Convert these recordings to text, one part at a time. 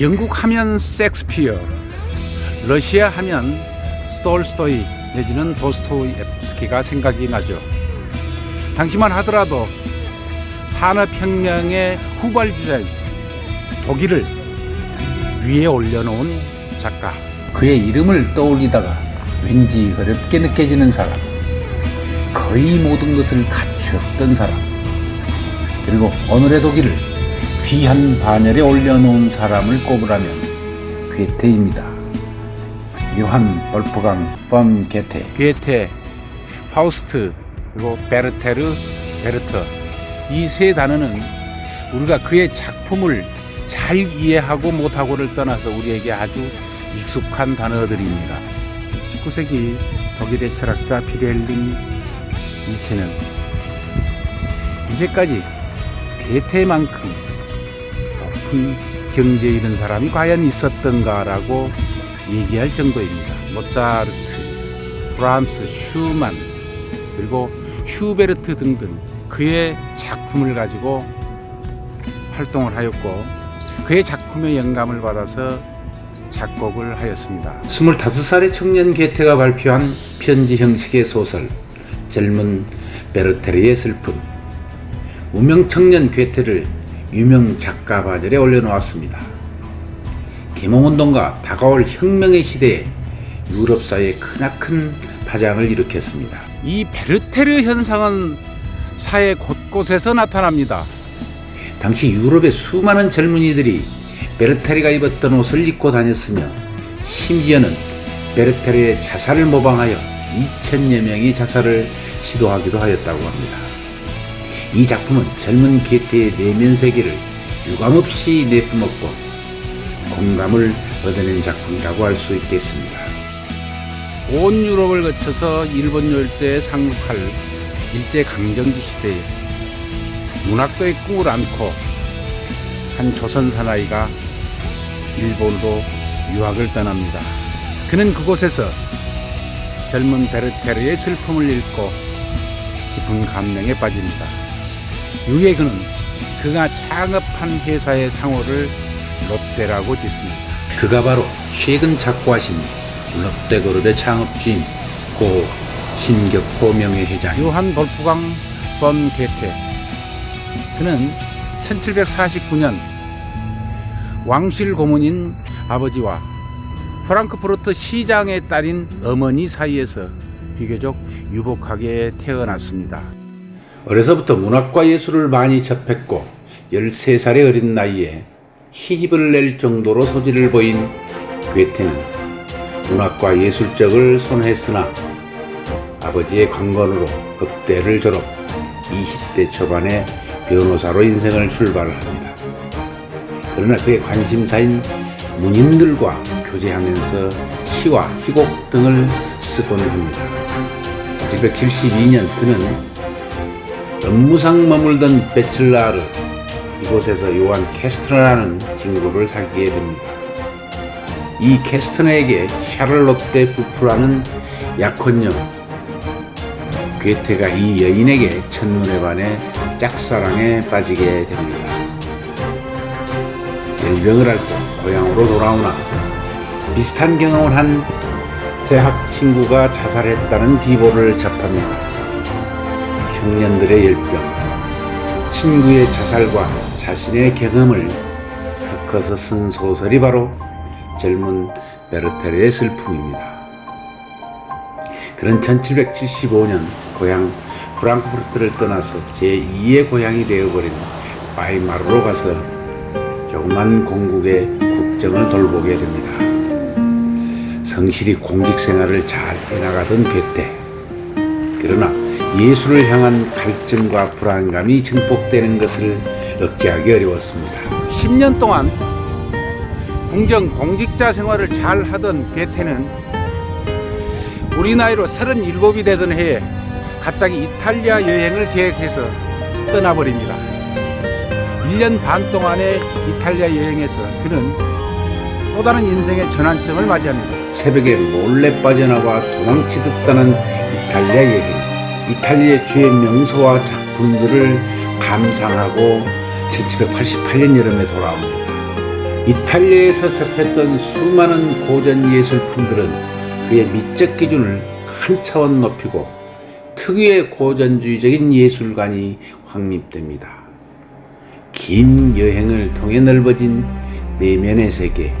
영국 하면 섹스피어, 러시아 하면 스톨스토이 내지는 도스토옙스키가 생각이 나죠. 당시만 하더라도 산업혁명의 후발주자인 독일을 위에 올려놓은 작가. 그의 이름을 떠올리다가 왠지 어렵게 느껴지는 사람. 거의 모든 것을 갖추었던 사람. 그리고 오늘의 독일을 귀한 반열에 올려놓은 사람을 꼽으라면 괴테입니다. 요한 볼프강 펀 게테. 괴테, 파우스트, 그리고 베르테르, 베르터. 이 세 단어는 우리가 그의 작품을 잘 이해하고 못하고를 떠나서 우리에게 아주 익숙한 단어들입니다. 19세기 독일의 철학자 피렐링 니체는 이제까지 괴테만큼 높은 경제 이른 사람이 과연 있었던가라고 얘기할 정도입니다. 모차르트, 브람스, 슈만 그리고 슈베르트 등등 그의 작품을 가지고 활동을 하였고 그의 작품의 영감을 받아서 작곡을 하였습니다. 25살의 청년 괴테가 발표한 편지 형식의 소설 젊은 베르테르의 슬픔 무명 청년 괴테를 유명 작가 바젤에 올려놓았습니다. 개몽운동과 다가올 혁명의 시대에 유럽 사회에 크나큰 파장을 일으켰습니다. 이 베르테르 현상은 사회 곳곳에서 나타납니다. 당시 유럽의 수많은 젊은이들이 베르테르가 입었던 옷을 입고 다녔으며 심지어는 베르테르의 자살을 모방하여 2천여 명이 자살을 시도하기도 하였다고 합니다. 이 작품은 젊은 게테의 내면 세계를 유감없이 내뿜었고 공감을 얻어낸 작품이라고 할 수 있겠습니다. 온 유럽을 거쳐서 일본 열대에 상륙할 일제 강점기 시대에 문학도의 꿈을 안고 한 조선 사나이가 일본으로 유학을 떠납니다. 그는 그곳에서 젊은 베르테르의 슬픔을 읽고 깊은 감명에 빠집니다. 이후에 그는 그가 창업한 회사의 상호를 롯데라고 짓습니다. 그가 바로 최근 작고하신 롯데그룹의 창업주인 고 신격호 명예회장 요한 볼프강 펀 게테 그는 1749년 왕실 고문인 아버지와 프랑크푸르트 시장의 딸인 어머니 사이에서 비교적 유복하게 태어났습니다. 어려서부터 문학과 예술을 많이 접했고 13살의 어린 나이에 시집을 낼 정도로 소질을 보인 괴테는 문학과 예술적을 손했으나 아버지의 관건으로 법대를 졸업 20대 초반에 변호사로 인생을 출발합니다. 그러나 그의 관심사인 문인들과 교제하면서 시와 희곡 등을 쓰곤 합니다. 1772년 그는 업무상 머물던 베칠라르 이곳에서 요한 캐스트너라는 친구를 사귀게 됩니다. 이 캐스트너에게 샤를롯데 부프라는 약혼녀 괴테가 이 여인에게 첫눈에 반해 짝사랑에 빠지게 됩니다. 열병을 앓고 고향으로 돌아오나 비슷한 경험을 한 대학 친구가 자살했다는 비보를 접합니다. 청년들의 열병, 친구의 자살과 자신의 경험을 섞어서 쓴 소설이 바로 젊은 베르테르의 슬픔입니다. 그는 1775년 고향 프랑크푸르트를 떠나서 제2의 고향이 되어버린 바이마르로 가서 조그만 공국의 국정을 돌보게 됩니다. 성실히 공직 생활을 잘 해나가던 괴테. 그러나 예술을 향한 갈증과 불안감이 증폭되는 것을 억제하기 어려웠습니다. 10년 동안 궁정 공직자 생활을 잘 하던 괴테는 우리 나이로 37이 되던 해에 갑자기 이탈리아 여행을 계획해서 떠나버립니다. 1년 반 동안의 이탈리아 여행에서 그는 또 다른 인생의 전환점을 맞이합니다. 새벽에 몰래 빠져나와 도망치듯 떠난 이탈리아 여행. 이탈리아의 주의 명소와 작품들을 감상하고 1788년 여름에 돌아옵니다. 이탈리아에서 접했던 수많은 고전 예술품들은 그의 미적 기준을 한 차원 높이고 특유의 고전주의적인 예술관이 확립됩니다. 긴 여행을 통해 넓어진 내면의 세계,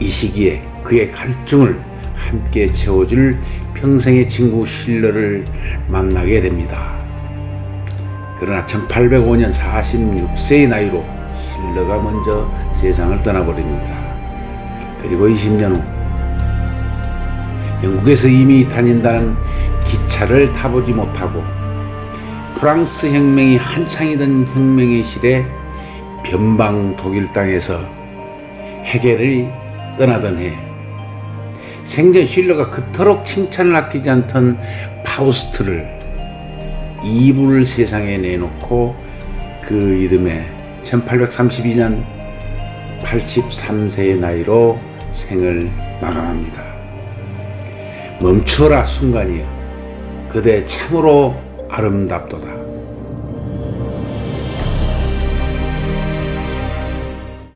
이 시기에 그의 갈증을 함께 채워줄 평생의 친구 실러를 만나게 됩니다. 그러나 1805년 46세의 나이로 실러가 먼저 세상을 떠나버립니다. 그리고 20년 후 영국에서 이미 다닌다는 기차를 타보지 못하고 프랑스 혁명이 한창이던 혁명의 시대 변방 독일 땅에서 해결을 떠나던 해 생전 실러가 그토록 칭찬을 아끼지 않던 파우스트를 이불을 세상에 내놓고 그 이듬해 1832년 83세의 나이로 생을 마감합니다. 멈추어라 순간이여 그대 참으로 아름답도다.